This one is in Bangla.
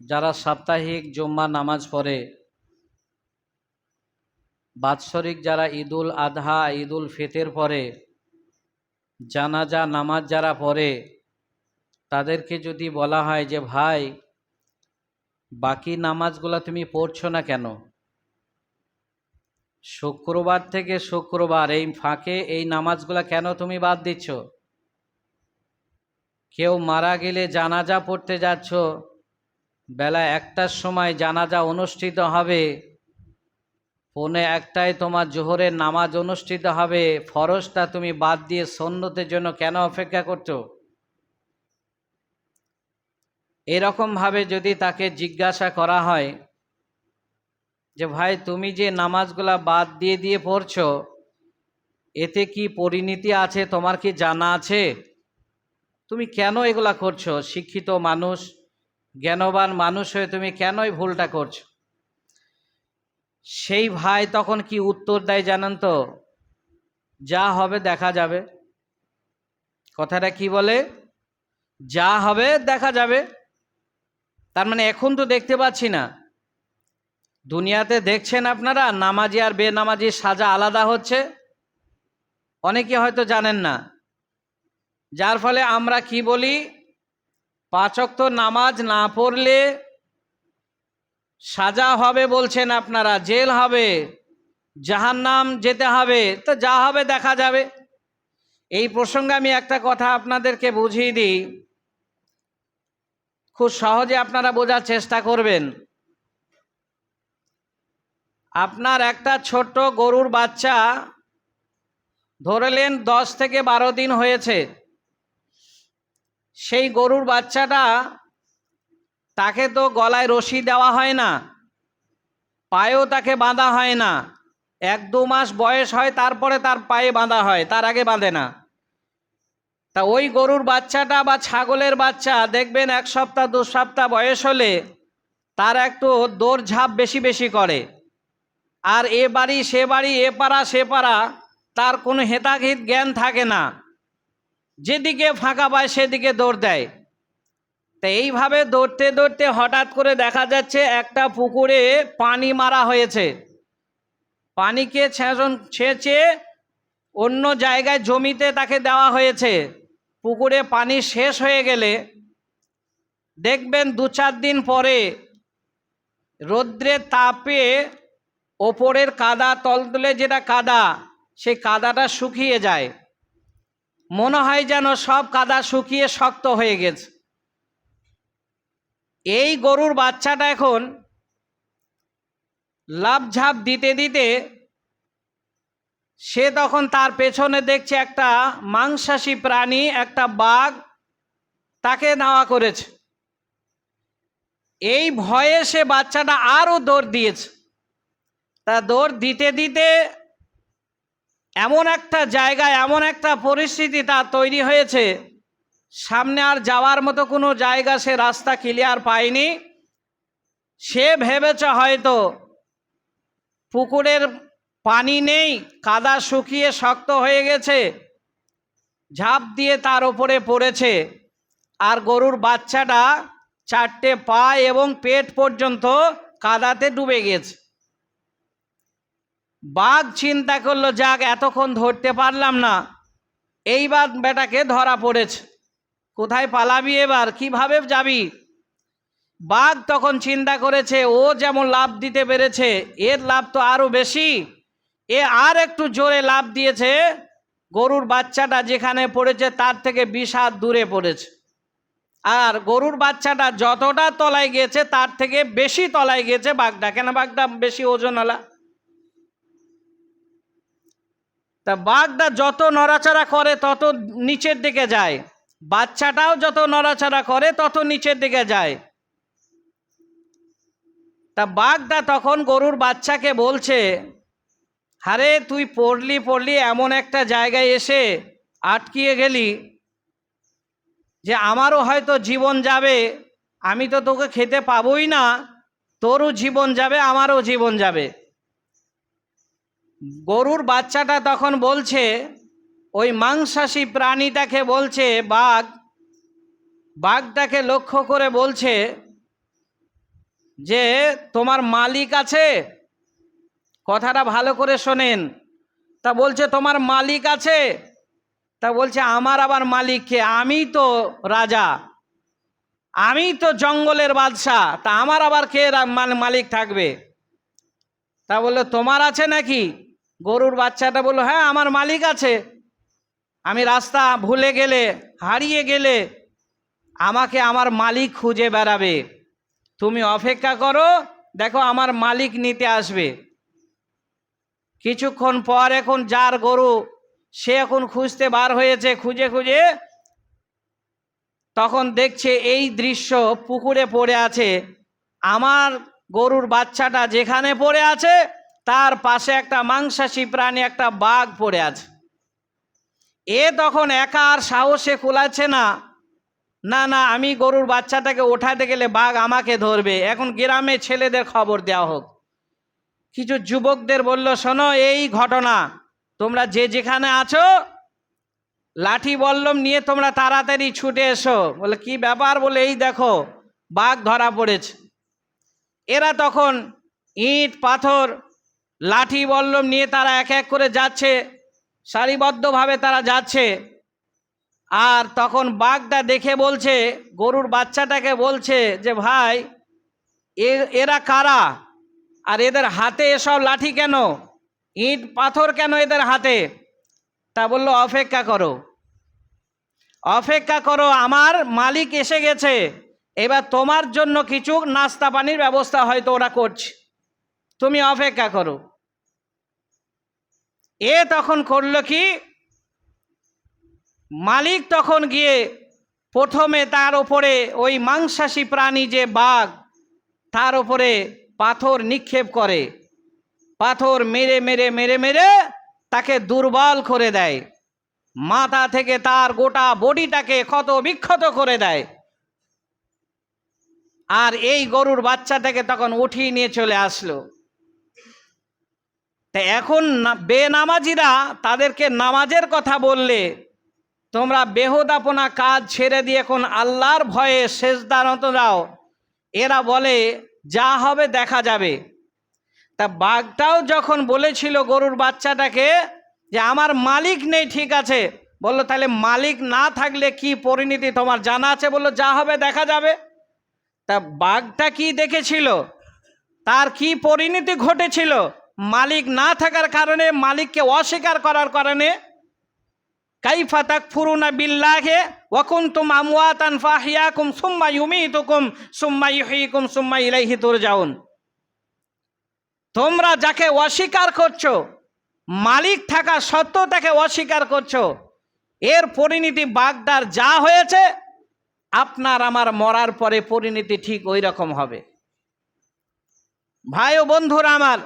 যারা সাপ্তাহিক জুম্মা নামাজ পড়ে, বাৎসরিক যারা ঈদুল আধহা ঈদুল ফিতের পরে জানাজা, নামাজ যারা পড়ে, তাদেরকে যদি বলা হয় যে, ভাই, বাকি নামাজগুলো তুমি পড়ছো না কেন? শুক্রবার থেকে শুক্রবার এই ফাঁকে এই নামাজগুলো কেন তুমি বাদ দিচ্ছ? কেউ মারা গেলে জানাজা পড়তে যাচ্ছ বেলা একটার সময় জানাজা অনুষ্ঠিত হবে। পৌনে একটায় তোমার জোহরের নামাজ অনুষ্ঠিত হবে। ফরজটা তুমি বাদ দিয়ে সন্ন্যতের জন্য কেন অপেক্ষা করছ? এরকমভাবে যদি তাকে জিজ্ঞাসা করা হয় যে, ভাই, তুমি যে নামাজগুলা বাদ দিয়ে দিয়ে পড়ছো, এতে কি পরিণতি আছে? তোমার কি জানা আছে? তুমি কেন এগুলা করছ? শিক্ষিত মানুষ জ্ঞানবান মানুষ হয়ে তুমি কেনই ভুলটা করছ? সেই ভাই তখন কি উত্তর দেয় জানেন তো? যা হবে দেখা যাবে। কথাটা কি বলে? যা হবে দেখা যাবে। তার মানে এখন তো দেখতে পাচ্ছি না। দুনিয়াতে দেখছেন আপনারা, নামাজি আর বেনামাজির সাজা আলাদা হচ্ছে। অনেকে হয়তো জানেন না। যার ফলে আমরা কি বলি? পাচক তো নামাজ না পড়লে সাজা হবে বলছেন আপনারা, জেল হবে, জাহান্নাম যেতে হবে, তো যা হবে দেখা যাবে। এই প্রসঙ্গে আমি একটা কথা আপনাদেরকে বুঝিয়ে দিই। খুব সহজে আপনারা বোঝার চেষ্টা করবেন। আপনার একটা ছোট্ট গরুর বাচ্চা ধরলেন দশ থেকে বারো দিন হয়েছে। সেই গরুর বাচ্চাটা তাকে তো গলায় রশি দেওয়া হয় না, পায়েও তাকে বাঁধা হয় না। এক দু মাস বয়স হয়, তারপরে তার পায়ে বাঁধা হয়, তার আগে বাঁধে না। তা ওই গরুর বাচ্চাটা বা ছাগলের বাচ্চা, দেখবেন এক সপ্তাহ, দু সপ্তাহ বয়স হলে তার একটু দৌড় ঝাঁপ বেশি বেশি করে। আর এ বাড়ি, সে বাড়ি, এ পাড়া, সে পাড়া, তার কোনো হেতাহিত জ্ঞান থাকে না। যেদিকে ফাঁকা পায় সেদিকে দৌড় দেয়। তা এইভাবে দৌড়তে দৌড়তে হঠাৎ করে দেখা যাচ্ছে একটা পুকুরে পানি মারা হয়েছে। পানিকে ছেঁচন ছেঁচে অন্য জায়গায় জমিতে তাকে দেওয়া হয়েছে। পুকুরে পানি শেষ হয়ে গেলে দেখবেন দু চার দিন পরে রৌদ্রের তাপে ওপরের কাদা, তলতলে যেটা কাদা, সেই কাদাটা শুকিয়ে যায়। মনে হয় যেন সব কাদা শুকিয়ে শক্ত হয়ে গেছে। এই গরুর বাচ্চাটা এখন লাভ ঝাপ দিতে দিতে সে তখন তার পেছনে দেখছে একটা মাংসাশী প্রাণী, একটা বাঘ তাকে নেওয়া করেছে। এই ভয়ে সে বাচ্চাটা আরও দৌড় দিয়েছে। তা দৌড় দিতে দিতে এমন একটা জায়গায়, এমন একটা পরিস্থিতি তার তৈরি হয়েছে। সামনে আর যাওয়ার মতো কোনো জায়গা সে রাস্তা ক্লিয়ার পায়নি। সে ভেবেছে হয়তো পুকুরের পানি নেই, কাদা শুকিয়ে শক্ত হয়ে গেছে, ঝাঁপ দিয়ে তার ওপরে পড়েছে। আর গরুর বাচ্চাটা চারটে পা এবং পেট পর্যন্ত কাদাতে ডুবে গেছে। বাঘ চিন্তা করল, যাক, এতক্ষণ ধরতে পারলাম না। এইবার বেটাকে ধরা পড়েছে। কোথায় পালাবি এবার? কীভাবে যাবি? বাঘ তখন চিন্তা করেছে, ও যেমন লাভ দিতে পেরেছে, এর লাভ তো আরও বেশি। এ আর একটু জোরে লাভ দিয়েছে। গরুর বাচ্চাটা যেখানে পড়েছে, তার থেকে বিষ হাত দূরে পড়েছে। আর গরুর বাচ্চাটা যতটা তলায় গিয়েছে, তার থেকে বেশি তলায় গিয়েছে বাঘটা। কেন বাঘটা বেশি ওজনওয়ালা? তা বাঘটা যত নড়াচড়া করে, তত নিচের দিকে যায়। বাচ্চাটাও যত নড়াচড়া করে, তত নিচের দিকে যায়। তা বাঘটা তখন গরুর বাচ্চাকে বলছে আরে তুই পড়লি পড়লি এমন একটা জায়গায় এসে আটকিয়ে গেলি যে আমারও হয়তো জীবন যাবে, আমি তো তোকে খেতে পাবোই না, তোরও জীবন যাবে, আমারও জীবন যাবে। গরুর বাচ্চাটা তখন বলছে, ওই মাংসাশী প্রাণীটাকে বলছে, বাঘ। বাঘটাকে লক্ষ্য করে বলছে যে, তোমার মালিক আছে? কথাটা ভালো করে শোনেন। তা বলছে, তোমার মালিক আছে? তা বলছে, আমার আবার মালিক কে? আমি তো রাজা। আমি তো জঙ্গলের বাদশাহ। তা আমার আবার কে মালিক থাকবে? তা বলল, তোমার আছে নাকি? গরুর বাচ্চাটা বলল হ্যাঁ আমার মালিক আছে। আমি রাস্তা ভুলে গেলে, হারিয়ে গেলে আমাকে আমার মালিক খুঁজে বেড়াবে। তুমি অপেক্ষা করো, দেখো আমার মালিক নিতে আসবে। কিছুক্ষণ পর এখন যার গরু, সে এখন খুঁজতে বার হয়েছে, খুঁজে খুঁজে তখন দেখছে এই দৃশ্য পুকুরে পড়ে আছে। আমার গরুর বাচ্চাটা যেখানে পড়ে আছে তার পাশে একটা মাংসাশী প্রাণী, একটা বাঘ পড়ে আছে। এ তখন একা আর সাহসে কুলাচ্ছে না। না না, আমি গরুর বাচ্চাটাকে ওঠাতে গেলে বাঘ আমাকে ধরবে। এখন গ্রামে ছেলেদের খবর দেওয়া হোক। কিছু যুবকদের বলল, শোনো, এই ঘটনা। তোমরা যে যেখানে আছো, লাঠি বল্লম নিয়ে তোমরা তাড়াতাড়ি ছুটে এসো। বলে, কি ব্যাপার? বলে, এই দেখো, বাঘ ধরা পড়েছে। এরা তখন ইট, পাথর লাঠি বল্লম নিয়ে তারা এক এক করে যাচ্ছে, সারিবদ্ধভাবে তারা যাচ্ছে। আর তখন বাঘটা দেখে বলছে, গরুর বাচ্চাটাকে বলছে যে, ভাই এরা কারা? আর এদের হাতে এসব লাঠি কেন? ইট, পাথর কেন এদের হাতে? তা বলল, অপেক্ষা করো। অপেক্ষা করো, আমার মালিক এসে গেছে। এবার তোমার জন্য কিছু নাস্তা পানির ব্যবস্থা হয়তো ওরা করছে। তুমি অপেক্ষা করো। এ তখন করল কি? মালিক তখন গিয়ে প্রথমে তার ওপরে ওই মাংসাশী প্রাণী যে বাঘ, তার ওপরে পাথর নিক্ষেপ করে। পাথর মেরে মেরে মেরে মেরে তাকে দুর্বল করে দেয়। মাথা থেকে তার গোটা বডিটাকে ক্ষত বিক্ষত করে দেয়। আর এই গরুর বাচ্চাটাকে তখন উঠিয়ে নিয়ে চলে আসলো। তা এখন বেনামাজিরা তাদেরকে নামাজের কথা বললে, তোমরা বেহদাপনা কাজ ছেড়ে দিয়ে এখন আল্লাহর ভয়ে শেষদানত দাও এরা বলে, যা হবে দেখা যাবে। তা বাঘটাও যখন বলেছিল গরুর বাচ্চাটাকে যে, আমার মালিক নেই, ঠিক আছে। বলল, তাহলে মালিক না থাকলে কি পরিণতি তোমার জানা আছে? বলল, যা হবে দেখা যাবে। তা বাঘটা কি দেখেছিল? তার কি পরিণতি ঘটেছিল? মালিক না থাকার কারণে মালিককে অস্বীকার করার কারণে কাইফা তাকফুরুনা বিল্লাহে ওয়া কুনতুম আমওয়াতান ফাহিয়াকুম সুম্মা ইউমীতুকুম সুম্মা ইহয়িকুম সুম্মা ইলাইহি তুরজাউন। তোমরা যাকে অস্বীকার করছ, মালিক থাকা সত্ত্বেও তাকে অস্বীকার করছ, এর পরিণতি বাগদার যা হয়েছে, আপনার আমার মরার পরে পরিণতি ঠিক ওই রকম হবে। ভাই ও বন্ধুরা আমার